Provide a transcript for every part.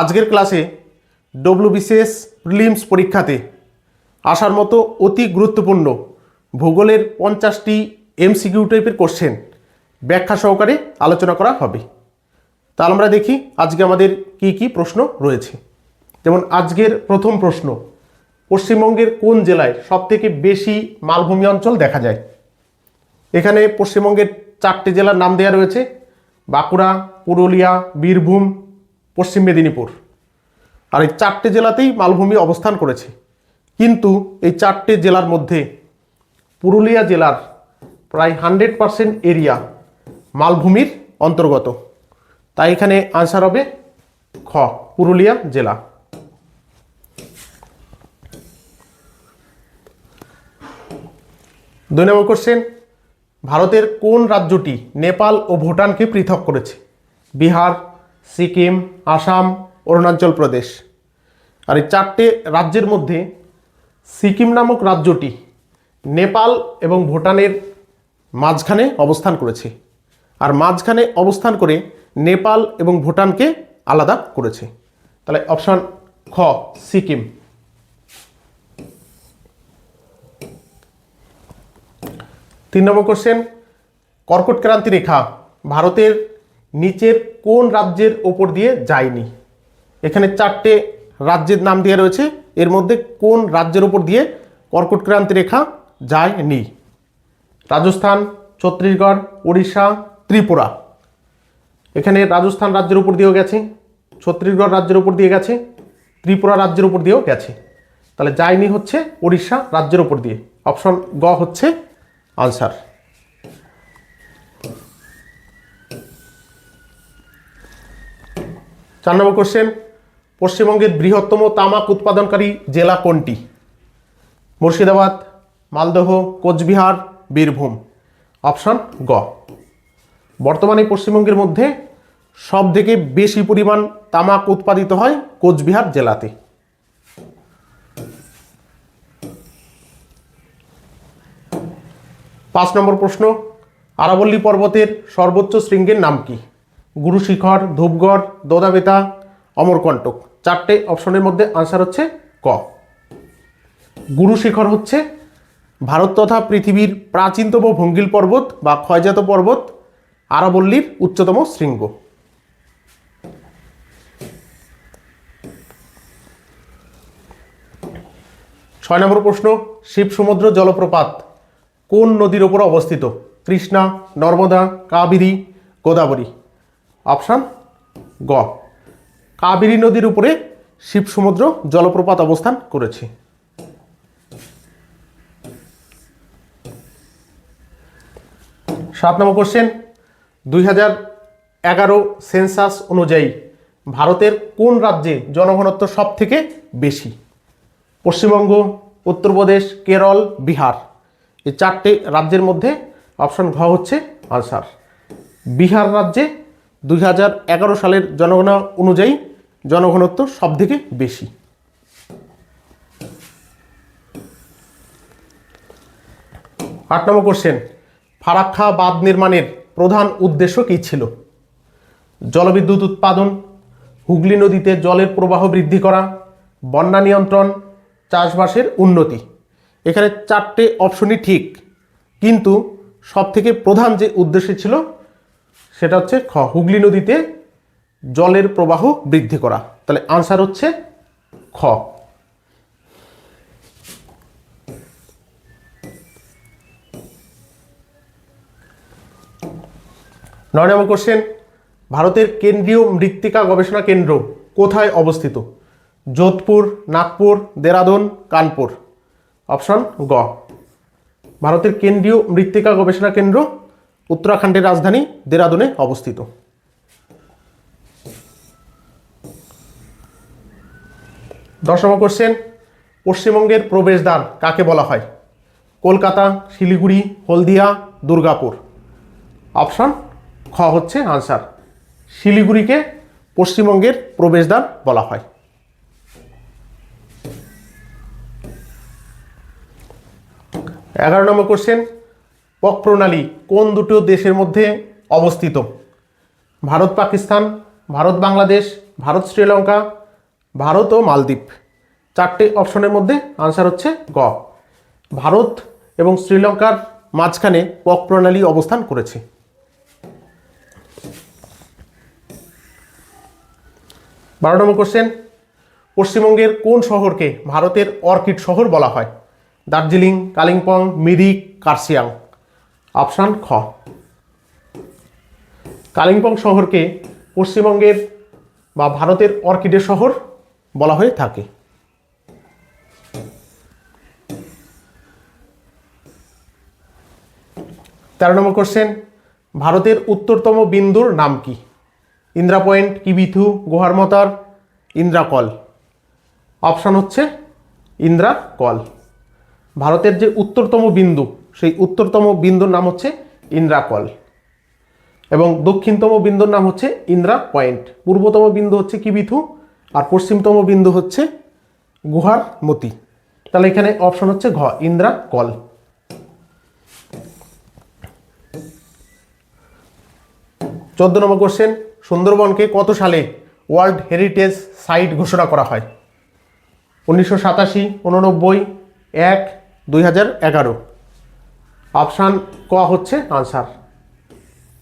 আজকের ক্লাসে WBCS prelims পরীক্ষাতে আসার মতো অতি গুরুত্বপূর্ণ ভূগোলের পঞ্চাশটি এমসিকিউ টাইপের কোশ্চেন ব্যাখ্যা সহকারে আলোচনা করা হবে। তাহলে আমরা দেখি আজকে আমাদের কি কি প্রশ্ন রয়েছে। যেমন আজকের প্রথম প্রশ্ন, পশ্চিমবঙ্গের কোন জেলায় সবথেকে বেশি মালভূমি অঞ্চল দেখা যায়? এখানে পশ্চিমবঙ্গের চারটি জেলার নাম দেওয়া রয়েছে, বাঁকুড়া, পুরুলিয়া, বীরভূম পশ্চিম মেদিনীপুর। আর এই চারটে জেলাতেই মালভূমি অবস্থান করেছে। কিন্তু এই চারটে জেলার মধ্যে পুরুলিয়া জেলার প্রায় হান্ড্রেড পারসেন্ট এরিয়া মালভূমির অন্তর্গত। তাই এখানে আনসার হবে খ, পুরুলিয়া জেলা। দুই নম্বর কোশ্চেন ভারতের কোন রাজ্যটি নেপাল ও ভুটানকে পৃথক করেছে? বিহার সিকিম, আসাম, অরুণাচল প্রদেশ। আর এই চারটে রাজ্যের মধ্যে সিকিম নামক রাজ্যটি নেপাল এবং ভুটানের মাঝখানে অবস্থান করেছে। আর মাঝখানে অবস্থান করে নেপাল এবং ভুটানকে আলাদা করেছে। তাহলে অপশান খ, সিকিম। তিন নম্বর কোশ্চেন কর্কট ক্রান্তি রেখা, ভারতের নিচের কোন রাজ্যের ওপর দিয়ে যায়নি? এখানে চারটে রাজ্যের নাম দেওয়া রয়েছে। এর মধ্যে কোন রাজ্যের ওপর দিয়ে কর্কট ক্রান্তি রেখা যায়নি? রাজস্থান, ছত্তিশগড় উড়িষ্যা ত্রিপুরা। এখানে রাজস্থান রাজ্যের উপর দিয়েও গেছে, ছত্তিশগড় রাজ্যের উপর দিয়ে গেছে, ত্রিপুরা রাজ্যের উপর দিয়েও গেছে। তাহলে যায়নি হচ্ছে উড়িষ্যা রাজ্যের উপর দিয়ে। অপশন গ হচ্ছে আনসার। চার নম্বর কোশ্চেন পশ্চিমবঙ্গের বৃহত্তম তামাক উৎপাদনকারী জেলা কোনটি? মুর্শিদাবাদ, মালদহ, কোচবিহার, বীরভূম। অপশন গ। বর্তমানে পশ্চিমবঙ্গের মধ্যে সব থেকে বেশি পরিমাণ তামাক উৎপাদিত হয় কোচবিহার জেলাতে। পাঁচ নম্বর প্রশ্ন, আরাবল্লী পর্বতের সর্বোচ্চ শৃঙ্গের নাম কি? গুরু শিখর, ধূপগড়, দোদাবেতা অমরকণ্টক চারটে অপশনের মধ্যে আনসার হচ্ছে ক। গুরু শিখর হচ্ছে ভারত তথা পৃথিবীর প্রাচীনতম ভঙ্গিল পর্বত বা ক্ষয়জাত পর্বত, আরাবল্লীর উচ্চতম শৃঙ্গ। ছয় নম্বর প্রশ্ন, শিব সমুদ্র জলপ্রপাত কোন নদীর ওপর অবস্থিত? কৃষ্ণা, নর্মদা, কাবেরী, গোদাবরী। অপশান গ। কাবেরী নদীর উপরে শিব সমুদ্র জলপ্রপাত অবস্থান করেছে। সাত নম্বর কোশ্চেন দুই হাজার এগারো সেন্সাস অনুযায়ী ভারতের কোন রাজ্যে জনঘনত্ব সব থেকে বেশি? পশ্চিমবঙ্গ, উত্তরপ্রদেশ, কেরল, বিহার। এই চারটে রাজ্যের মধ্যে অপশন ঘ হচ্ছে আনসার বিহার রাজ্যে দুই হাজার এগারো সালের জনগণনা অনুযায়ী জনঘনত্ব সব থেকে বেশি। আট নম্বর কোশ্চেন ফারাক্কা বাঁধ নির্মাণের প্রধান উদ্দেশ্য কী ছিল? জলবিদ্যুৎ উৎপাদন, হুগলি নদীতে জলের প্রবাহ বৃদ্ধি করা, বন্যা নিয়ন্ত্রণ, চাষবাসের উন্নতি। এখানে চারটে অপশনই ঠিক, কিন্তু সবথেকে প্রধান যে উদ্দেশ্য ছিল সেটা হচ্ছে খ, হুগলি নদীতে জলের প্রবাহ বৃদ্ধি করা। তাহলে আনসার হচ্ছে খ। নয় নম্বর কোশ্চেন ভারতের কেন্দ্রীয় মৃত্তিকা গবেষণা কেন্দ্র কোথায় অবস্থিত? যোধপুর, নাগপুর, দেরাদুন, কানপুর। অপশন গ। ভারতের কেন্দ্রীয় মৃত্তিকা গবেষণা কেন্দ্র উত্তরাখণ্ডের রাজধানী দেরাদুনে অবস্থিত। দশ নম্বর কোশ্চেন পশ্চিমবঙ্গের প্রবেশদ্বার কাকে বলা হয়? কলকাতা, শিলিগুড়ি, হলদিয়া, দুর্গাপুর। অপশন খ হচ্ছে আনসার শিলিগুড়িকে পশ্চিমবঙ্গের প্রবেশদ্বার বলা হয়। এগারো নম্বর কোশ্চেন পক প্রণালী কোন দুটো দেশের মধ্যে অবস্থিত? ভারত, পাকিস্তান, ভারত, বাংলাদেশ, ভারত, শ্রীলঙ্কা, ভারত ও মালদ্বীপ। চারটে অপশনের মধ্যে আনসার হচ্ছে গ। ভারত এবং শ্রীলঙ্কার মাঝখানে পক প্রণালী অবস্থান করেছে। বারো নম্বর কোশ্চেন পশ্চিমবঙ্গের কোন শহরকে ভারতের অর্কিড শহর বলা হয়? দার্জিলিং, কালিম্পং, মিরিক কার্সিয়াং অপশান খ। কালিম্পং শহরকে পশ্চিমবঙ্গের বা ভারতের অর্কিডের শহর বলা হয়ে থাকে। তেরো নম্বর কোশ্চেন ভারতের উত্তরতম বিন্দুর নাম কি? ইন্দ্রা পয়েন্ট, কিবিথু গোহারমতার ইন্দ্রাকল অপশান হচ্ছে ইন্দ্রা কল। ভারতের যে উত্তরতম বিন্দু সেই উত্তরতম বিন্দুর নাম হচ্ছে ইন্দ্রাকল। এবং দক্ষিণতম বিন্দুর নাম হচ্ছে ইন্দ্রা পয়েন্ট। পূর্বতম বিন্দু হচ্ছে কিবিথু, আর পশ্চিমতম বিন্দু হচ্ছে গুহার মতি তাহলে এখানে অপশন হচ্ছে ঘ, ইন্দ্রা কল। চোদ্দ নম্বর কোশ্চেন সুন্দরবনকে কত সালে ওয়ার্ল্ড হেরিটেজ সাইট ঘোষণা করা হয়? উনিশশো সাতাশি, উননব্বই, এক, দুই হাজার এগারো। অপশান ক হচ্ছে আনসার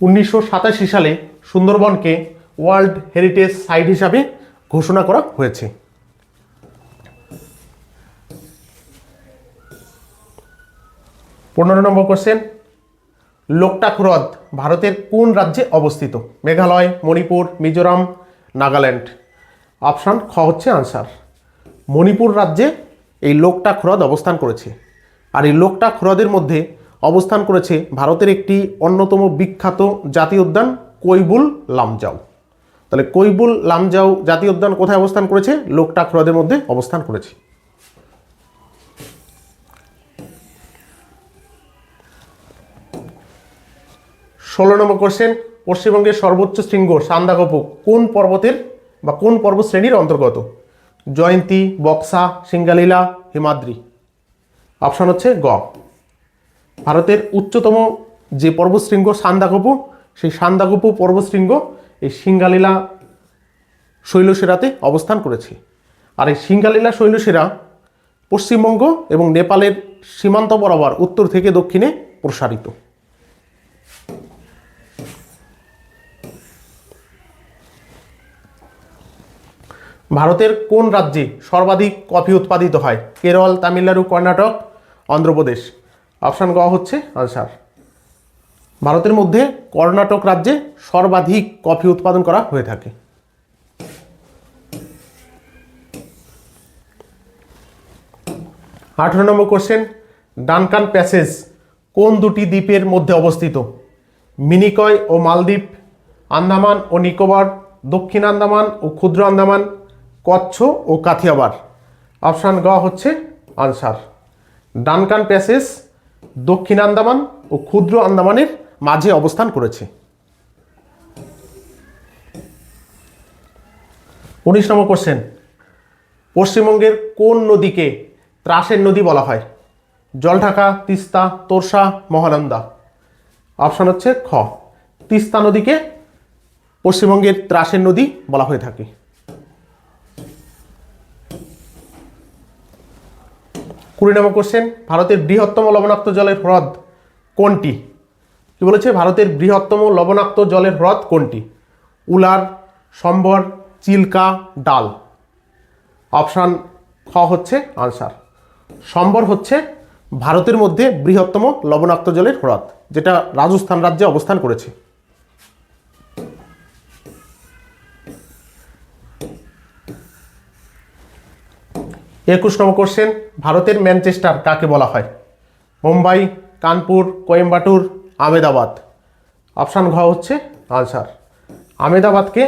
উনিশশো সাতাশি সালে সুন্দরবনকে ওয়ার্ল্ড হেরিটেজ সাইট হিসাবে ঘোষণা করা হয়েছে। পনেরো নম্বর কোশ্চেন লোকটাক হ্রদ ভারতের কোন রাজ্যে অবস্থিত? মেঘালয়, মণিপুর, মিজোরাম, নাগাল্যান্ড। অপশান খ হচ্ছে আনসার মণিপুর রাজ্যে এই লোকটাক হ্রদ অবস্থান করেছে। আর এই লোকটাক হ্রদের মধ্যে অবস্থান করেছে ভারতের একটি অন্যতম বিখ্যাত জাতীয় উদ্যান কৈবুল লামজাও। তাহলে কৈবুল লামজাও জাতীয় উদ্যান কোথায় অবস্থান করেছে? লোকটাক হ্রদের মধ্যে অবস্থান করেছে। ষোলো নম্বর কোশ্চেন পশ্চিমবঙ্গের সর্বোচ্চ শৃঙ্গ সান্দাকপু কোন পর্বতের বা কোন পর্বত শ্রেণির অন্তর্গত? জয়ন্তী, বক্সা, সিঙ্গালীলা, হিমাদ্রি। অপশান হচ্ছে গ। ভারতের উচ্চতম যে পর্বতশৃঙ্গ সান্দাকপু, সেই সান্দাকপু পর্বতশৃঙ্গ এই সিঙ্গালীলা শৈলশিরাতে অবস্থান করেছে। আর এই সিঙ্গালীলা শৈলশিরা পশ্চিমবঙ্গ এবং নেপালের সীমান্ত বরাবর উত্তর থেকে দক্ষিণে প্রসারিত। ভারতের কোন রাজ্যে সর্বাধিক কফি উৎপাদিত হয়? কেরল, তামিলনাড়ু, কর্ণাটক, অন্ধ্রপ্রদেশ। অপশান গ হচ্ছে আনসার ভারতের মধ্যে কর্ণাটক রাজ্যে সর্বাধিক কফি উৎপাদন করা হয়ে থাকে। আঠারো নম্বর কোশ্চেন ডানকান প্যাসেজ কোন দুটি দ্বীপের মধ্যে অবস্থিত? মিনিকয় ও মালদ্বীপ আন্দামান ও নিকোবর দক্ষিণ আন্দামান ও ক্ষুদ্র আন্দামান কচ্ছ ও কাথিয়াবার অপশান গ হচ্ছে আনসার ডানকান প্যাসেজ দক্ষিণ আন্দামান ও ক্ষুদ্র আন্দামানের মাঝে অবস্থান করেছে। উনিশ নম্বর কোশ্চেন পশ্চিমবঙ্গের কোন নদীকে ত্রাসের নদী বলা হয়? জলঢাকা, তিস্তা, তোরসা, মহানন্দা। অপশান হচ্ছে খ। তিস্তা নদীকে পশ্চিমবঙ্গের ত্রাসের নদী বলা হয়ে থাকে। কুড়ি নম্বর কোশ্চেন ভারতের বৃহত্তম লবণাক্ত জলের হ্রদ কোনটি? কি বলেছে? ভারতের বৃহত্তম লবণাক্ত জলের হ্রদ কোনটি? উলার, সম্বর, চিল্কা, ডাল। অপশান খ হচ্ছে আনসার সম্বর হচ্ছে ভারতের মধ্যে বৃহত্তম লবণাক্ত জলের হ্রদ, যেটা রাজস্থান রাজ্যে অবস্থান করেছে। একুশ নম্বর কোশ্চেন ভারতের ম্যানচেস্টার কাকে বলা হয়? মুম্বাই, কানপুর, কোয়েম্বাটুর আমেদাবাদ অপশান ঘ হচ্ছে আনসার আমেদাবাদকে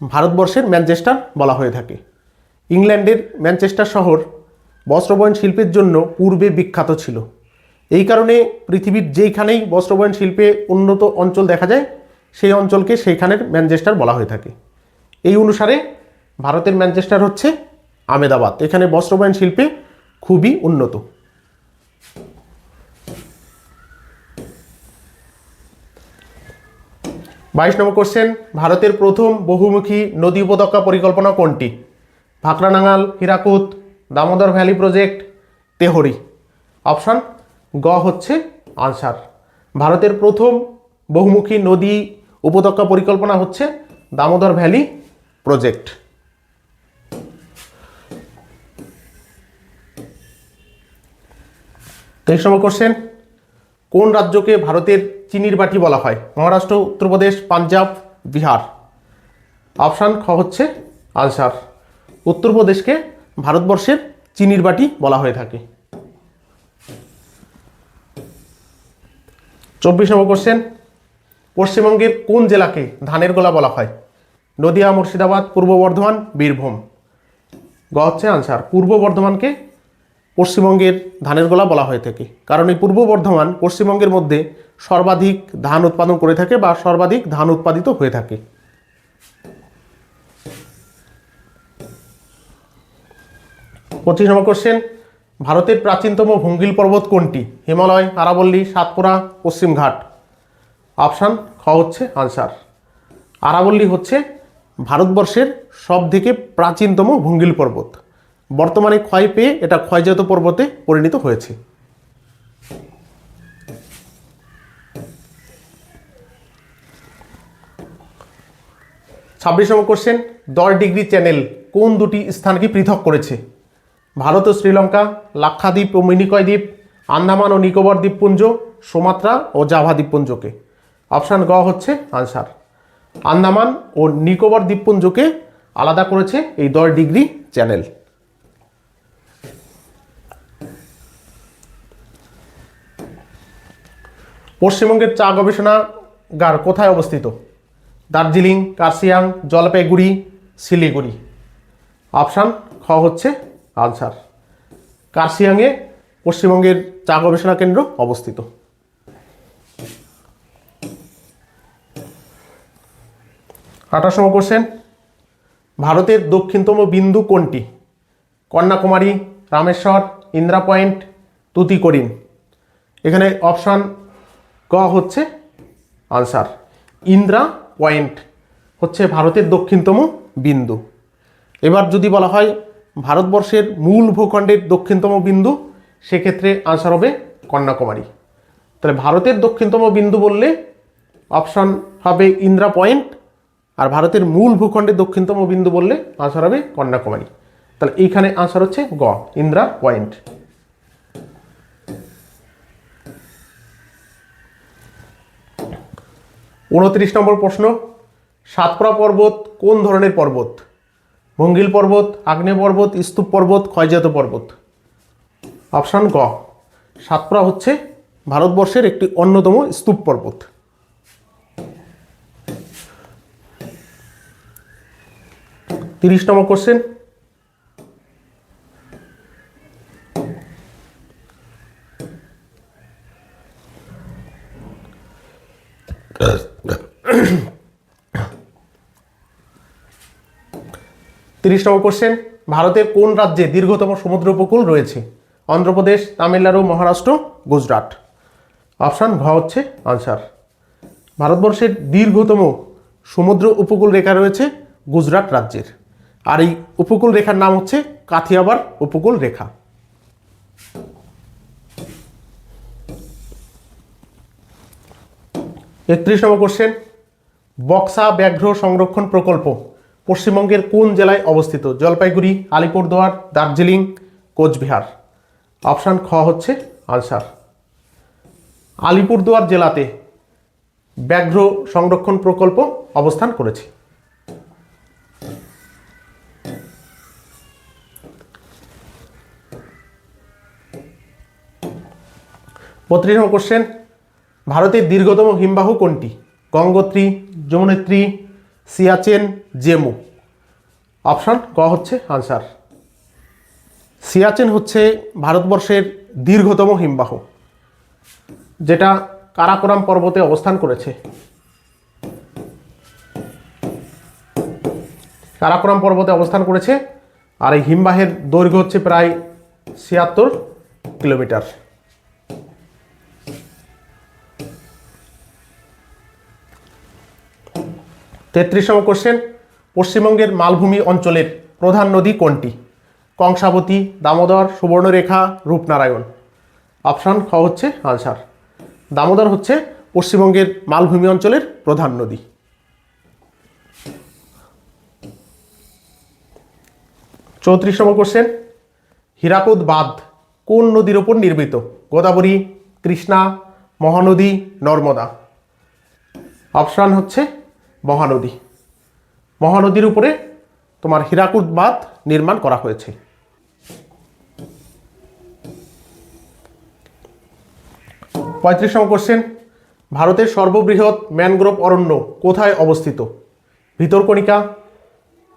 ভারতবর্ষের ম্যানচেস্টার বলা হয়ে থাকে। ইংল্যান্ডের ম্যানচেস্টার শহর বস্ত্রবয়ন শিল্পের জন্য পূর্বে বিখ্যাত ছিল। এই কারণে পৃথিবীর যেইখানেই বস্ত্রবয়ন শিল্পে উন্নত অঞ্চল দেখা যায়, সেই অঞ্চলকে সেইখানের ম্যানচেস্টার বলা হয়ে থাকে। এই অনুসারে ভারতের ম্যানচেস্টার হচ্ছে আমেদাবাদ। এখানে বস্ত্রবায়ন শিল্পে খুবই উন্নত। বাইশ নম্বর কোশ্চেন ভারতের প্রথম বহুমুখী নদী উপত্যকা পরিকল্পনা কোনটি? Bhakra Nangal Hirakud Damodar valley project, Tehri. Option গ হচ্ছে আনসার। ভারতের প্রথম বহুমুখী নদী উপত্যকা পরিকল্পনা হচ্ছে দামোদর ভ্যালি প্রজেক্ট। তেইশ নম্বর কোশ্চেন কোন রাজ্যকে ভারতের চিনির বাটি বলা হয়? মহারাষ্ট্র, উত্তরপ্রদেশ, পাঞ্জাব, বিহার। অপশান খ হচ্ছে আনসার। উত্তরপ্রদেশকে ভারতবর্ষের চিনির বাটি বলা হয়ে থাকে। চব্বিশ নম্বর কোশ্চেন পশ্চিমবঙ্গের কোন জেলাকে ধানের গোলা বলা হয়? নদিয়া, মুর্শিদাবাদ, পূর্ব বর্ধমান, বীরভূম। গ হচ্ছে আনসার। পূর্ব বর্ধমানকে পশ্চিমবঙ্গের ধানের গোলা বলা হয়ে থাকে। কারণ এই পূর্ব বর্ধমান পশ্চিমবঙ্গের মধ্যে সর্বাধিক ধান উৎপাদন করে থাকে বা সর্বাধিক ধান উৎপাদিত হয়ে থাকে। পঁচিশ নম্বর কোশ্চেন ভারতের প্রাচীনতম ভঙ্গিল পর্বত কোনটি? হিমালয়, আরাবল্লী, সাতপুরা পশ্চিমঘাট অপশান খ হচ্ছে আনসার আরাবল্লী হচ্ছে ভারতবর্ষের সবথেকে প্রাচীনতম ভঙ্গিল পর্বত। বর্তমানে ক্ষয় পেয়ে এটা ক্ষয়জাত পর্বতে পরিণত হয়েছে। ছাব্বিশ নম্বর কোশ্চেন দশ ডিগ্রি চ্যানেল কোন দুটি স্থানকে পৃথক করেছে? ভারত ও শ্রীলঙ্কা, লাক্ষাদ্বীপ ও মিনিকয় দ্বীপ আন্দামান ও নিকোবর দ্বীপপুঞ্জ, সুমাত্রা ও জাভা দ্বীপপুঞ্জকে। অপশান গ হচ্ছে আনসার আন্দামান ও নিকোবর দ্বীপপুঞ্জকে আলাদা করেছে এই দশ ডিগ্রি চ্যানেল পশ্চিমবঙ্গের চা গবেষণাগার কোথায় অবস্থিত? দার্জিলিং কার্সিয়াং জলপাইগুড়ি, শিলিগুড়ি। অপশান খ হচ্ছে আনসার। কার্সিয়াংয়ে পশ্চিমবঙ্গের চা গবেষণা কেন্দ্র অবস্থিত। আঠাশ নম্বর কোশ্চেন। ভারতের দক্ষিণতম বিন্দু কোনটি? কন্যাকুমারী, রামেশ্বর, ইন্দ্রা পয়েন্ট, তুতিকরিন। এখানে অপশান ক হচ্ছে আনসার ইন্দ্রা পয়েন্ট হচ্ছে ভারতের দক্ষিণতম বিন্দু। এবার যদি বলা হয় ভারতবর্ষের মূল ভূখণ্ডের দক্ষিণতম বিন্দু, সেক্ষেত্রে আনসার হবে কন্যাকুমারী। তাহলে ভারতের দক্ষিণতম বিন্দু বললে অপশান হবে ইন্দ্রা পয়েন্ট, আর ভারতের মূল ভূখণ্ডের দক্ষিণতম বিন্দু বললে আনসার হবে কন্যাকুমারী। তাহলে এইখানে আনসার হচ্ছে গ, ইন্দ্রা পয়েন্ট। উনত্রিশ নম্বর প্রশ্ন সাতপুরা পর্বত কোন ধরনের পর্বত? ভঙ্গিল পর্বত, আগ্নেয় পর্বত, স্তূপ পর্বত, ক্ষয়জাত পর্বত? অপশান গ। সাতপুরা হচ্ছে ভারতবর্ষের একটি অন্যতম স্তূপ পর্বত। তিরিশ নম্বর কোশ্চেন তিরিশ নম্বর কোশ্চেন ভারতের কোন রাজ্যে দীর্ঘতম সমুদ্র উপকূল রয়েছে? অন্ধ্রপ্রদেশ, তামিলনাড়ু, মহারাষ্ট্র, গুজরাট। অপশান ঘ হচ্ছে আনসার ভারতবর্ষের দীর্ঘতম সমুদ্র উপকূল রেখা রয়েছে গুজরাট রাজ্যের। আর এই উপকূল রেখার নাম হচ্ছে কাথিয়াবার উপকূল রেখা। একত্রিশ নম্বর কোশ্চেন বক্সা ব্যাঘ্র সংরক্ষণ প্রকল্প, পশ্চিমবঙ্গের কোন জেলায় অবস্থিত? জলপাইগুড়ি, আলিপুরদুয়ার, দার্জিলিং, কোচবিহার। অপশান খ হচ্ছে আনসার আলিপুরদুয়ার জেলাতে ব্যাঘ্র সংরক্ষণ প্রকল্প অবস্থান করেছে। বত্রিশ নম্বর কোশ্চেন ভারতের দীর্ঘতম হিমবাহ কোনটি? গঙ্গোত্রী, যমুনেত্রী, সিয়াচেন, জেমু। অপশান ক হচ্ছে আনসার। সিয়াচেন হচ্ছে ভারতবর্ষের দীর্ঘতম হিমবাহ, যেটা কারাকোরাম পর্বতে অবস্থান করেছে। কারাকোরাম পর্বতে অবস্থান করেছে আর এই হিমবাহের দৈর্ঘ্য হচ্ছে প্রায় ছিয়াত্তর কিলোমিটার। তেত্রিশ নম্বর কোশ্চেন, পশ্চিমবঙ্গের মালভূমি অঞ্চলের প্রধান নদী কোনটি? কংসাবতী, দামোদর, সুবর্ণরেখা, রূপনারায়ণ। অপশান খ হচ্ছে আনসার দামোদর হচ্ছে পশ্চিমবঙ্গের মালভূমি অঞ্চলের প্রধান নদী। চৌত্রিশ নম্বর কোশ্চেন, হীরাকুদ বাঁধ কোন নদীর ওপর নির্মিত? গোদাবরী, কৃষ্ণা, মহানদী, নর্মদা। অপশান হচ্ছে মহানদী। মহানদীর উপরে তোমার হীরাকুদ বাঁধ নির্মাণ করা হয়েছে। পঁয়ত্রিশ নম্বর কোশ্চেন ভারতের সর্ববৃহৎ ম্যানগ্রোভ অরণ্য কোথায় অবস্থিত? ভিতরকণিকা,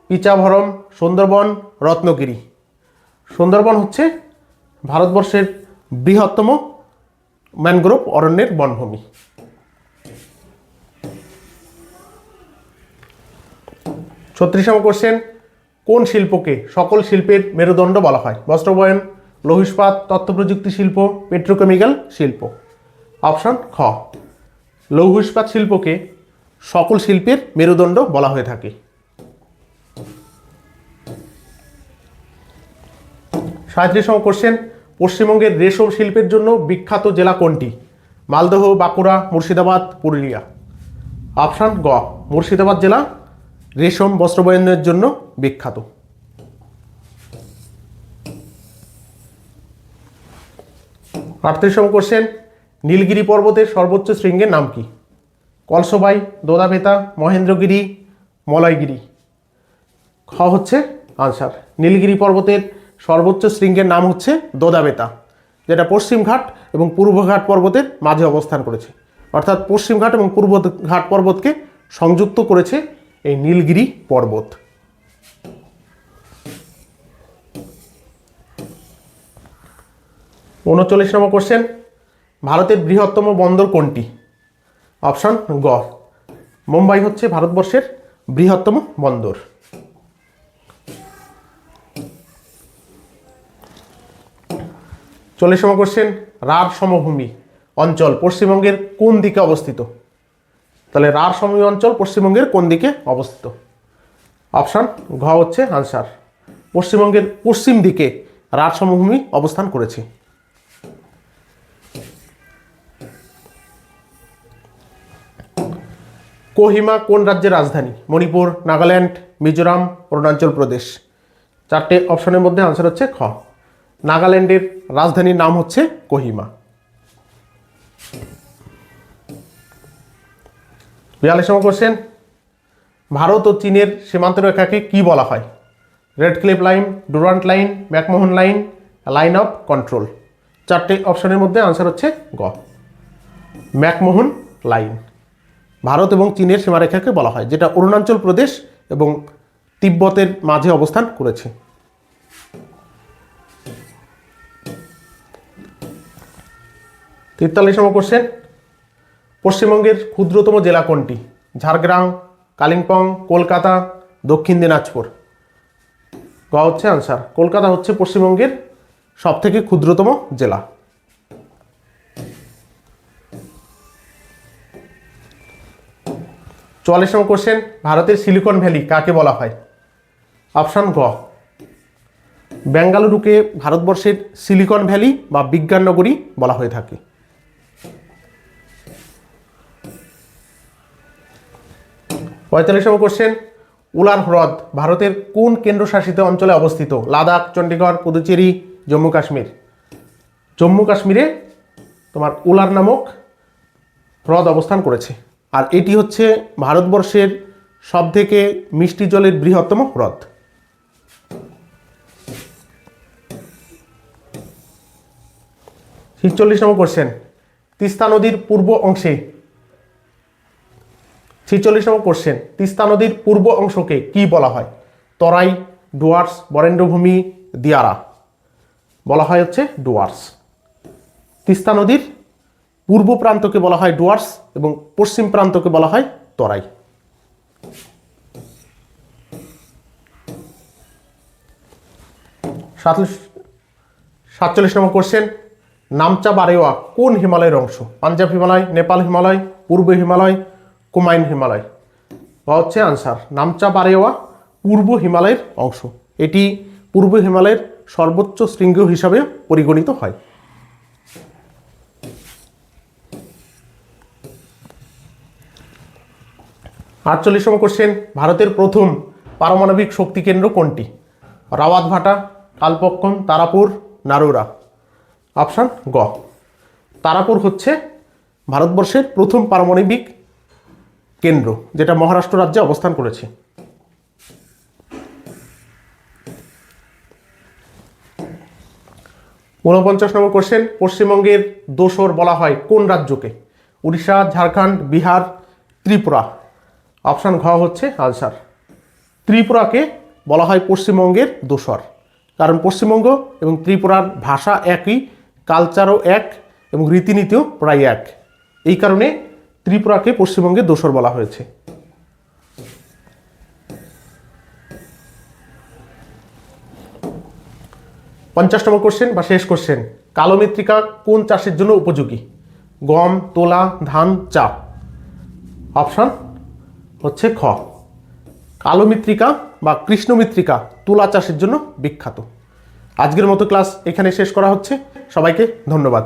পিচাভরম, সুন্দরবন, রত্নগিরি। সুন্দরবন হচ্ছে ভারতবর্ষের বৃহত্তম ম্যানগ্রোভ অরণ্যের বনভূমি। ছত্রিশ নম্বর কোশ্চেন কোন শিল্পকে সকল শিল্পের মেরুদণ্ড বলা হয়? বস্ত্রবয়ন লৌহ ইস্পাত তথ্য প্রযুক্তি শিল্প পেট্রোকেমিক্যাল শিল্প। অপশন খ লৌহ ইস্পাত শিল্পকে সকল শিল্পের মেরুদণ্ড বলা হয়ে থাকে। সাঁত্রিশ নম্বর কোশ্চেন পশ্চিমবঙ্গের রেশম শিল্পের জন্য বিখ্যাত জেলা কোনটি? মালদহ, বাঁকুড়া, মুর্শিদাবাদ, পুরুলিয়া। অপশান গ, মুর্শিদাবাদ জেলা রেশম বস্ত্রবয়নের জন্য বিখ্যাত। আটত্রিশ নম্বর কোশ্চেন নীলগিরি পর্বতের সর্বোচ্চ শৃঙ্গের নাম কি? কলসবাই, দোদাবেতা, মহেন্দ্রগিরি মলয়গিরি খ হচ্ছে আনসার। নীলগিরি পর্বতের সর্বোচ্চ শৃঙ্গের নাম হচ্ছে দোদাবেতা, যেটা পশ্চিমঘাট এবং পূর্বঘাট পর্বতের মাঝে অবস্থান করেছে। অর্থাৎ পশ্চিমঘাট এবং পূর্ব ঘাট পর্বতকে সংযুক্ত করেছে এই নীলগিরি পর্বত। উনচল্লিশ নম্বর কোশ্চেন ভারতের বৃহত্তম বন্দর কোনটি? অপশন গ, মুম্বাই হচ্ছে ভারতবর্ষের বৃহত্তম বন্দর। চল্লিশ নম্বর কোশ্চেন রার সমভূমি অঞ্চল পশ্চিমবঙ্গের কোন দিকে অবস্থিত? তাহলে রার সমভূমি অঞ্চল পশ্চিমবঙ্গের কোন দিকে অবস্থিত? অপশান ঘ হচ্ছে আনসার পশ্চিমবঙ্গের পশ্চিম দিকে রার সমভূমি অবস্থান করেছে। কোহিমা কোন রাজ্যের রাজধানী? মণিপুর, নাগাল্যান্ড, মিজোরাম, অরুণাচল প্রদেশ। চারটে অপশনের মধ্যে আনসার হচ্ছে খ। নাগাল্যান্ডের রাজধানীর নাম হচ্ছে কোহিমা। বিয়াল্লিশ নম্বর কোশ্চেন ভারত ও চীনের সীমান্ত রেখাকে কি বলা হয়? Radcliffe line Durand line McMahon line line of control চারটে অপশনের মধ্যে আনসার হচ্ছে গ। ম্যাকমোহন লাইন ভারত এবং চীনের সীমারেখাকে বলা হয়, যেটা অরুণাচল প্রদেশ এবং তিব্বতের মাঝে অবস্থান করেছে। তেতাল্লিশ নম্বর কোশ্চেন পশ্চিমবঙ্গের ক্ষুদ্রতম জেলা কোনটি? ঝাড়গ্রাম, কালিম্পং, কলকাতা, দক্ষিণ দিনাজপুর। গ হচ্ছে আনসার কলকাতা হচ্ছে পশ্চিমবঙ্গের সবথেকে ক্ষুদ্রতম জেলা। চুয়াল্লিশ নম্বর কোশ্চেন ভারতের সিলিকন ভ্যালি কাকে বলা হয়? অপশান গ। বেঙ্গালুরুকে ভারতবর্ষের সিলিকন ভ্যালি বা বিজ্ঞান নগরী বলা হয়ে থাকে। পঁয়তাল্লিশ কোশ্চেন উলার হ্রদ, ভারতের কোন কেন্দ্রশাসিত অঞ্চলে অবস্থিত? লাদাখ চণ্ডীগড় পুদুচেরি, জম্মু কাশ্মীর। জম্মু কাশ্মীরে তোমার উলার নামক হ্রদ অবস্থান করেছে। আর এটি হচ্ছে ভারতবর্ষের সবথেকে মিষ্টি জলের বৃহত্তম হ্রদ। ছিচল্লিশ নম্বর কোশ্চেন তিস্তা নদীর পূর্ব অংশে ছিচল্লিশ নম্বর কোশ্চেন তিস্তা নদীর পূর্ব অংশকে কি বলা হয়? তরাই, ডুয়ার্স, বরেন্দ্রভূমি, দিয়ারা। বলা হয় হচ্ছে ডুয়ার্স। তিস্তা নদীর পূর্ব প্রান্তকে বলা হয় ডুয়ার্স এবং পশ্চিম প্রান্তকে বলা হয় তরাই। সাতচল্লিশ সাতচল্লিশ নম্বর কোশ্চেন নামচা বারেওয়া কোন হিমালয়ের অংশ? পাঞ্জাব হিমালয়, নেপাল হিমালয়, পূর্ব হিমালয় কুমাইন হিমালয়। বা হচ্ছে আনসার নামচা বারেওয়া, পূর্ব হিমালয়ের অংশ। এটি পূর্ব হিমালয়ের সর্বোচ্চ শৃঙ্গ হিসাবে পরিগণিত হয়। আটচল্লিশতম কোশ্চেন ভারতের প্রথম পারমাণবিক শক্তি কেন্দ্র কোনটি? রাওয়াত ভাটা কালপক্কম তারাপুর, নারুরা। অপশান গ। তারাপুর হচ্ছে ভারতবর্ষের প্রথম পারমাণবিক কেন্দ্র, যেটা মহারাষ্ট্র রাজ্যে অবস্থান করেছে। ঊনপঞ্চাশ নম্বর কোশ্চেন পশ্চিমবঙ্গের দোসর বলা হয় কোন রাজ্যকে? উড়িষ্যা, ঝাড়খণ্ড, বিহার, ত্রিপুরা। অপশান ঘ হচ্ছে আনসার ত্রিপুরাকে বলা হয় পশ্চিমবঙ্গের দোসর, কারণ পশ্চিমবঙ্গ এবং ত্রিপুরার ভাষা একই কালচারও এক এবং রীতিনীতিও প্রায় এক। এই কারণে ত্রিপুরাকে পশ্চিমবঙ্গের দোসর বলা হয়েছে। পঞ্চাশ নম্বর কোশ্চেন বা শেষ কোশ্চেন কালো মৃত্তিকা কোন চাষের জন্য উপযোগী? গম, তোলা, ধান চা অপশান হচ্ছে খ। কালো মৃত্তিকা বা কৃষ্ণ মৃত্তিকা তুলা চাষের জন্য বিখ্যাত। আজকের মতো ক্লাস এখানে শেষ করা হচ্ছে। সবাইকে ধন্যবাদ।